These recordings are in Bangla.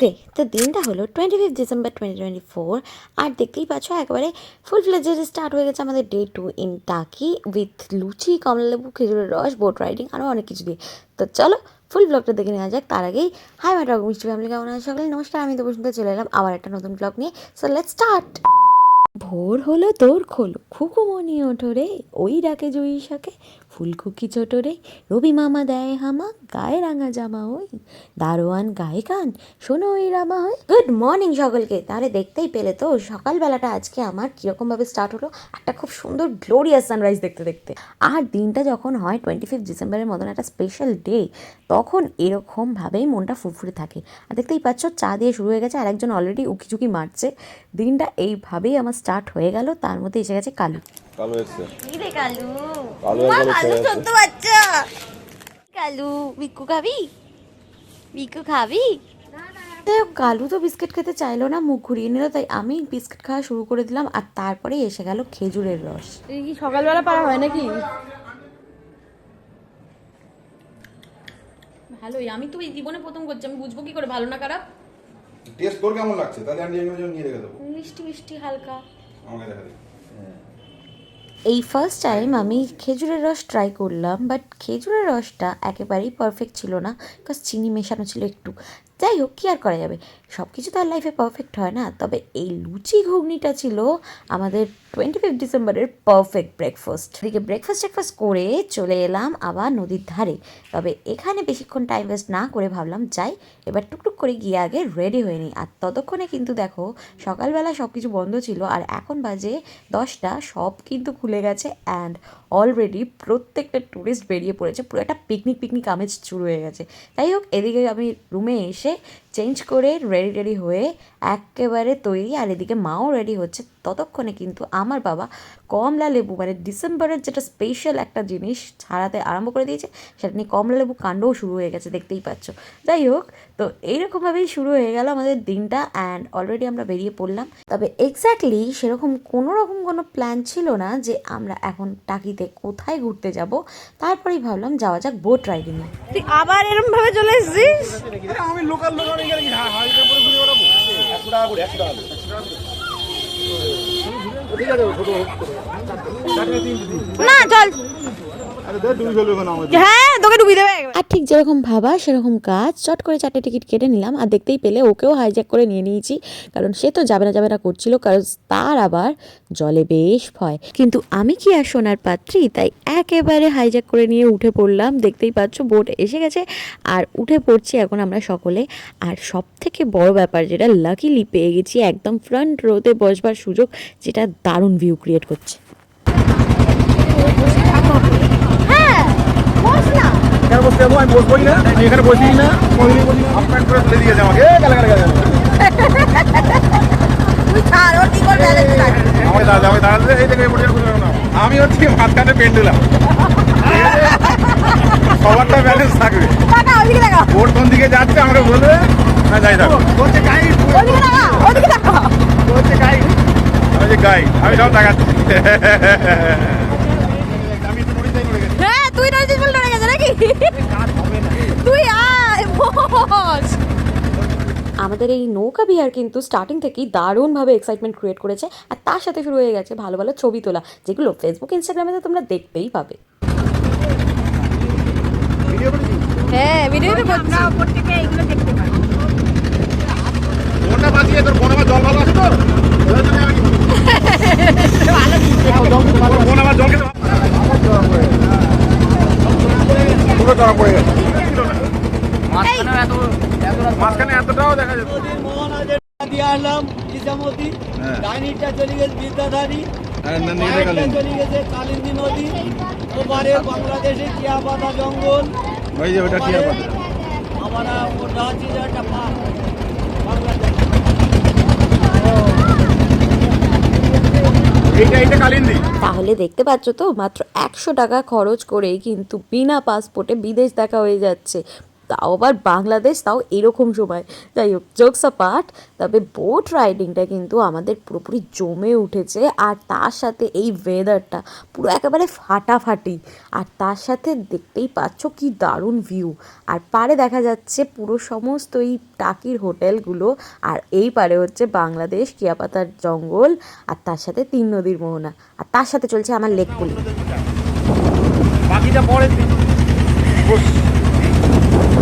ওকে তো দিনটা হলো twenty fifth December twenty twenty four আর দেখতেই পাচ্ছ, একেবারে ফুল ফ্লেজের স্টার্ট হয়ে গেছে আমাদের day two in Taki with luchi, কমলালেবু, খেজুরের রস বোট রাইডিং আরও অনেক কিছু দিয়ে। তো চলো ফুল ব্লগটা দেখে নেওয়া যাক। তার আগেই হাই টক মিষ্টি ফ্যামিলি কেমন আছে সকালে? নমস্কার, আমি তো বসন্ত, চলে এলাম আবার একটা নতুন ব্লগ নিয়ে। সো লেট স্টার্ট ভোর হলো তোর খোলো খুকুমনি ওঠো রে, ওই ডাকে জয়ী শাকে, ফুলকুকি ছোটো রে, রবি মামা দেয় হামা, গায়ে রাঙা জামা ওই, দারোয়ান গায়ে কান, শোনো ওই রামা হয় গুড মর্নিং সকলকে, তাহলে দেখতেই পেলে তো, সকালবেলাটা আজকে আমার কীরকমভাবে স্টার্ট হলো, একটা খুব সুন্দর গ্লোরিয়াস সানরাইজ দেখতে দেখতে। আর দিনটা যখন হয় টোয়েন্টি ফিফথ ডিসেম্বরের মতন একটা স্পেশাল ডে তখন এরকমভাবেই মনটা ফুরফুরে থাকে। আর দেখতেই পাচ্ছ, চা দিয়ে শুরু হয়ে গেছে আর একজন অলরেডি উকিঝুঁকি মারছে। দিনটা এইভাবেই আমার স্টার্ট হয়ে গেল তার মধ্যে এসে গেছে কালু। কালো এসছে। কি রে কালু? কালু কালু ছেড়ে ছোট্ট বাচ্চা। কালু বিক্কু খাবি? বিক্কু খাবি? যাই হোক, কালু তো বিস্কিট খেতে চাইলো না মুখ ঘুরিয়ে নিল তাই আমি বিস্কিট খাওয়া শুরু করে দিলাম আর তারপরে এসে গেল খেজুরের রস। এই কি সকালবেলা পারা হয় নাকি? ভালোই আমি তো এই জীবনে প্রথম করছি আমি বুঝব কি করে ভালো না খারাপ? টেস্ট তোর কেমন লাগছে? তাহলে আমি এগুলো নিয়ে রেখে দেবো। মিষ্টি মিষ্টি হালকা। আমাকে দেখা দিই এই ফার্স্ট টাইম আমি খেজুরের রস ট্রাই করলাম বাট খেজুরের রসটা একেবারেই পারফেক্ট ছিল না বিকজ চিনি মেশানো ছিল একটু। যাই হোক কি আর করা যাবে? সব কিছু তো আর লাইফে পারফেক্ট হয় না। তবে এই লুচি ঘুগনিটা ছিল আমাদের টোয়েন্টি ফিফ ডিসেম্বরের পারফেক্ট ব্রেকফাস্ট এদিকে ব্রেকফাস্ট টেকফাস্ট করে চলে এলাম আবার নদীর ধারে। তবে এখানে বেশিক্ষণ টাইম ওয়েস্ট না করে ভাবলাম, যাই, এবার টুকটুক করে গিয়ে আগে রেডি হয়ে নিই। আর ততক্ষণে কিন্তু দেখো, সকালবেলা সব কিছু বন্ধ ছিল আর এখন বাজে দশটা, সব কিন্তু খুলে গেছে অ্যান্ড অলরেডি প্রত্যেকটা ট্যুরিস্ট বেরিয়ে পড়েছে। পুরো একটা পিকনিক পিকনিক আমেজ শুরু হয়ে গেছে। যাই হোক, এদিকে আমি রুমে এসে চেঞ্জ করে রেডি রেডি হয়ে একেবারে তৈরি। আর এদিকে মাও রেডি হচ্ছে। ততক্ষণে কিন্তু আমার বাবা কমলা লেবু মানে ডিসেম্বরের যেটা স্পেশাল একটা জিনিস ছাড়াতে আরম্ভ করে দিয়েছে সেটা নিয়ে কমলা লেবু কাণ্ডও শুরু হয়ে গেছে দেখতেই পাচ্ছ। যাই হোক তো এইরকমভাবেই শুরু হয়ে গেল আমাদের দিনটা অ্যান্ড অলরেডি আমরা বেরিয়ে পড়লাম। তবে এক্স্যাক্টলি সেরকম কোনো রকম কোনো প্ল্যান ছিল না যে আমরা এখন টাকিতে কোথায় ঘুরতে যাব। তারপরেই ভাবলাম যাওয়া যাক বোট রাইডিংয়ে তুই আবার এরকম ভাবে চলে এসেছিস? আমি লোকাল লোকাল এখানে কি হালকা করে ঘুরে বেড়াবো একশো টাকা করে একশো টাকা না চল হ্যাঁ তোকে ডুবি দেবে। আর ঠিক যেরকম ভাবা সেরকম কাজ। চট করে চারটে টিকিট কেটে নিলাম আর দেখতেই পেলে ওকেও হাইজ্যাক করে নিয়ে নিয়েছি কারণ সে তো যাবে না যাবে না করছিল কারণ তার আবার জলে বেশ ভয়। কিন্তু আমি কি আর সোনার পাত্রী? তাই একেবারে হাইজ্যাক করে নিয়ে উঠে পড়লাম। দেখতেই পাচ্ছ বোট এসে গেছে আর উঠে পড়ছি এখন আমরা সকলে। আর সব থেকে বড় ব্যাপার যেটা লাকিলি পেয়ে গেছি একদম ফ্রন্ট রোতে বসবার সুযোগ যেটা দারুণ ভিউ ক্রিয়েট করছে। যাব আমি বসবোই না। আমি এখানে বসি না। করে দিয়েছে আমাকে। গেলে গেলে গেলে আমাকে দাঁড়াতে আমাকে দাঁড়াতে এই থেকে আমি হচ্ছি মাঝখানে পেন্ডুলাম সবারটা ব্যালেন্স থাকবে। ওর কোন দিকে যাচ্ছে আমাকে বলবে না যাই থাকো। হচ্ছে গাই। হচ্ছে গাই। আমি যে গাই আমি সব দেখাচ্ছি। আমি হ্যাঁ তুই বলে নাকি তুই আয় বস। আমাদের এই নৌকা বিহার কিন্তু স্টার্টিং থেকেই দারুণভাবে এক্সাইটমেন্ট ক্রিয়েট করেছে আর তার সাথে শুরু হয়ে গেছে ভালো ভালো ছবি তোলা যেগুলো ফেসবুক ইনস্টাগ্রামে তো তোমরা দেখতেই পাবে। হ্যাঁ ভিডিও তো করছি ফোনটা বাঁচিয়ে তোর জল ভালো আছে তোর ফোন আমার জল খেতে পুরো ধরা পড়ে গেছে মাঝখানে এতটাও দেখা যেত দিয়ে আসলাম ইসামতি হ্যাঁ। ডাইনিটা চলে গেছে বিদ্যাধারী হ্যাঁ। চলে গেছে কালিন্দী নদী। ওপারে বাংলাদেশে টিয়া পাতা জঙ্গল। ওই যে ওটা কি আমরা ওটা হচ্ছে একটা বাংলাদেশ তাহলে দেখতে পাচ্ছ তো মাত্র একশো টাকা খরচ করেই কিন্তু বিনা পাসপোর্টে বিদেশ দেখা হয়ে যাচ্ছে। তাও আবার বাংলাদেশ, তাও এরকম সময়। যাই হোক জোকস পার্ট তবে বোট রাইডিংটা কিন্তু আমাদের পুরোপুরি জমে উঠেছে আর তার সাথে এই ওয়েদারটা পুরো একেবারে ফাটাফাটি। আর তার সাথে দেখতেই পাচ্ছ কি দারুণ ভিউ আর পারে দেখা যাচ্ছে পুরো সমস্ত এই টাকির হোটেলগুলো আর এই পারে হচ্ছে বাংলাদেশ, কিয়াপাতার জঙ্গল আর তার সাথে তিন নদীর মোহনা। আর তার সাথে চলছে আমার লেক বাকিটা পরে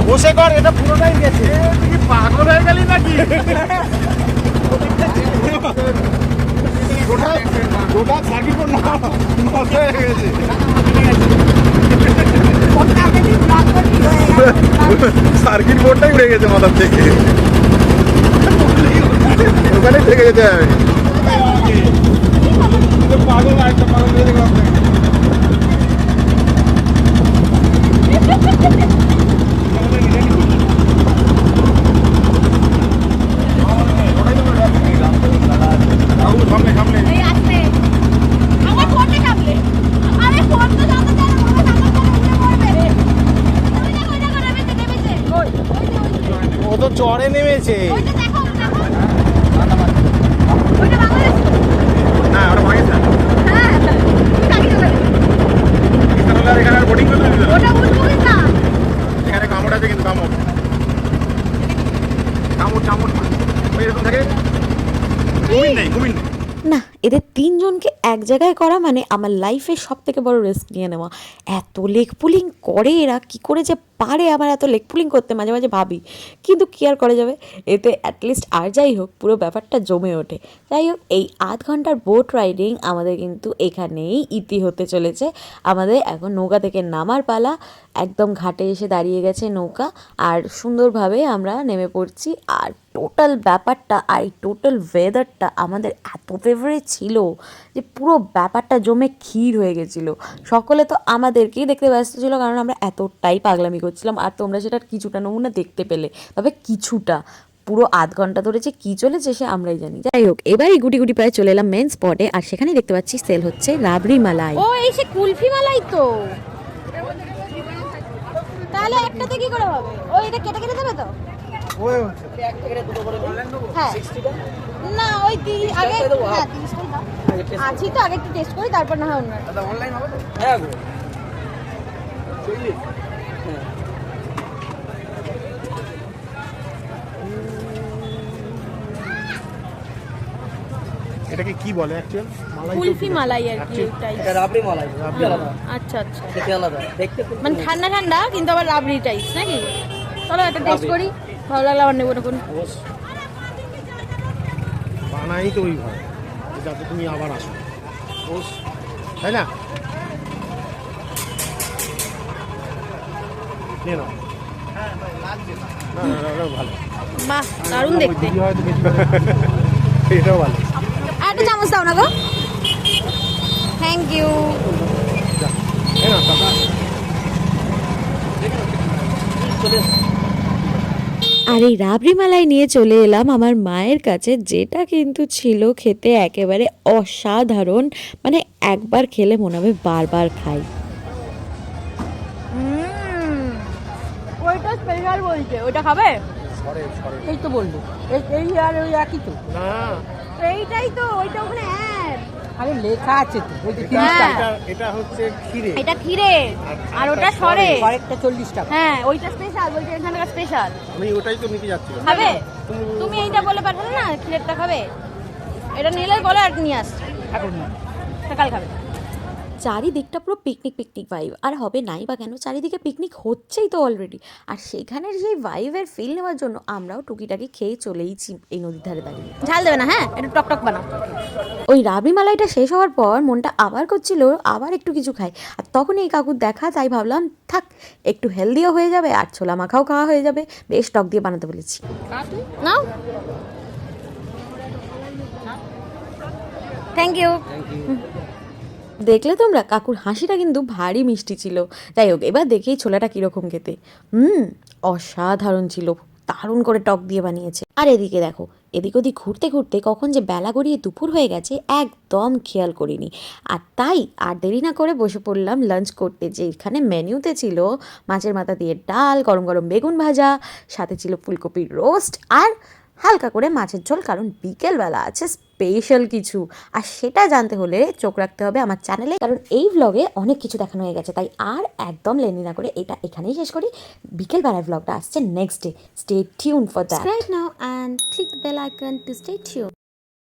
বসে কর এটা পুরোটাই গেছে। তুই কি পাগল হয়ে গেলি নাকি গোটা গোটা সার্কিট বোর্ড নষ্ট হয়ে গেছে সার্কিট বোর্ডটাই উড়ে গেছে মাথার থেকে। ওখানে থেকে যেতে হবে। পাগল একটা পাগল হয়ে গেলাম সামনে সামনে এই আসছে আমার ফোনটা কামলে আরে ফোন তো জানতে চায় না বাবা জানতে চায় উঠে পড়বে ওই দেখো ওই দেখো নেমেছে নেমেছে ওই ও তো চড়ে নেমেছে ওইটা দেখো দেখো ওইটা বাংলাদেশ না ওটা পাকিস্তান হ্যাঁ তুমি গাড়ি চালাবে পাকিস্তান হলে আর এখানে আর বোটিং করতে দিত না। ওটা উঠবই না এখানে কামড় আছে কিন্তু কামড় কামড় কামড় ওই এরকম থাকে? কুমির নেই কুমির নেই। না, এদের তিনজনকে এক জায়গায় করা মানে আমার লাইফে সব থেকে বড় রিস্ক নিয়ে নেওয়া। এত লেগ পুলিং করে এরা, কি করে যে পারে আমার এত লেগ পুলিং করতে? মাঝে মাঝে ভাবি, কিন্তু কি আর করা যাবে? এতে অ্যাটলিস্ট আর যাই হোক, পুরো ব্যাপারটা জমে ওঠে। যাই হোক, এই আধ ঘণ্টার বোট রাইডিং আমাদের কিন্তু এখানেই ইতি হতে চলেছে। আমাদের এখন নৌকা থেকে নামার পালা, একদম ঘাটে এসে দাঁড়িয়ে গেছে নৌকা, আর সুন্দরভাবে আমরা নেমে পড়ছি। আর টোটাল ব্যাপারটা আর এই টোটাল ওয়েদারটা আমাদের এত ফেভারিট ছিল যে পুরো ব্যাপারটা জমে ক্ষীর হয়ে গেছিল। সকলে তো আমাদেরকেই দেখতে ব্যস্ত ছিল কারণ আমরা এতটাই পাগলামি করছিলাম আর তোমরা সেটার কিছুটা নমুনা দেখতে পেলে। তবে কিছুটা, পুরো আধ ঘণ্টা ধরে যে কী চলেছে সে আমরাই জানি। যাই হোক এবার এই গুটি গুটি প্রায় চলে এলাম মেন স্পটে আর সেখানেই দেখতে পাচ্ছি সেল হচ্ছে রাবড়ি মালাই ও, এই সে কুলফি মালাই তো। তাহলে একটাতে কি করে হবে? ও, এটা কেটে কেটে দেবে তো? না ওই আগে হ্যাঁ। আছি তো আগে একটু টেস্ট করি তারপর না হয় অন্য হ্যাঁ এটাকে কি বলে অ্যাকচুয়াল কুলফি মালাই আর কি এটা রাবড়ি মালাই রাবড়ি আচ্ছা আচ্ছা। আলাদা দেখতে মানে ঠান্ডা ঠান্ডা কিন্তু আবার রাবড়ি টাইপস নাকি? চলো একটা টেস্ট করি। ভালো লাগলে আবার নেব তখন। বানাই তো ওইভাবে যাতে তুমি আবার আসো। তাই না? ভালো। বাহ দারুণ দেখতে। এটাও ভালো। আর একটা চামচ দাও না গো। থ্যাংক ইউ চলে। আর এই রাবড়ি মালাই নিয়ে চলে এলাম আমার মায়ের কাছে যেটা কিন্তু ছিল খেতে একেবারে অসাধারণ। মানে একবার খেলে মনে হবে বারবার খাই। ওইটা স্পেশাল বলছে। ওইটা খাবে? সরে সরে এই তো বলল। এই আর ওই একই তো। না। এইটাই তো ওইটা ওখানে অ্যাড আরে লেখা আছে তো ওই যে হ্যাঁ এটা হচ্ছে ক্ষীরে। এটা ক্ষীরে আর ওটা সরে। আরেকটা চল্লিশ টাকা। হ্যাঁ ওইটা স্পেশাল বলছে এখানকার স্পেশাল আমি ওটাই তো নিতে যাচ্ছি। খাবে? তুমি এইটা বলে পাঠালে না ক্ষীরেরটা খাবে? এটা নিলে বলে আর নিয়ে আসছে এখন না সকাল খাবে। চারিদিকটা পুরো পিকনিক পিকনিক ভাইব আর হবে নাই বা কেন? চারিদিকে পিকনিক হচ্ছেই তো অলরেডি আর সেখানের সেই ভাইবের ফিল নেওয়ার জন্য আমরাও টুকিটাকি খেয়ে চলেইছি এই নদীর ধারে দাঁড়িয়ে ঝাল দেবে না হ্যাঁ? একটু টক টক বানাও। ওই রাবড়ি মালাইটা শেষ হওয়ার পর মনটা আবার করছিল আবার একটু কিছু খাই আর তখন এই কাকুর দেখা তাই ভাবলাম থাক একটু হেলদিও হয়ে যাবে আর ছোলা মাখাও খাওয়া হয়ে যাবে। বেশ টক দিয়ে বানাতে বলেছি। নাও। থ্যাংক ইউ দেখলে তোমরা? কাকুর হাসিটা কিন্তু ভারী মিষ্টি ছিল। যাই হোক, এবার দেখেই ছোলাটা কীরকম খেতে। হুম, অসাধারণ ছিল। দারুণ করে টক দিয়ে বানিয়েছে। আর এদিকে দেখো, এদিক ওদিক ঘুরতে ঘুরতে কখন যে বেলা গড়িয়ে দুপুর হয়ে গেছে, একদম খেয়াল করিনি। আর তাই আর দেরি না করে বসে পড়লাম লাঞ্চ করতে যে এখানে মেনুতে ছিল মাছের মাথা দিয়ে ডাল, গরম গরম বেগুন ভাজা, সাথে ছিল ফুলকপির রোস্ট আর হালকা করে মাছের ঝোল, কারণ বিকেলবেলা আছে স্পেশাল কিছু। আর সেটা জানতে হলে চোখ রাখতে হবে আমার চ্যানেলে কারণ এই ব্লগে অনেক কিছু দেখানো হয়ে গেছে। তাই আর একদম লেনি না করে এটা এখানেই শেষ করি। বিকেলবেলার ব্লগটা আসছে next day stay tune for that right now and click the bell to stay tuned.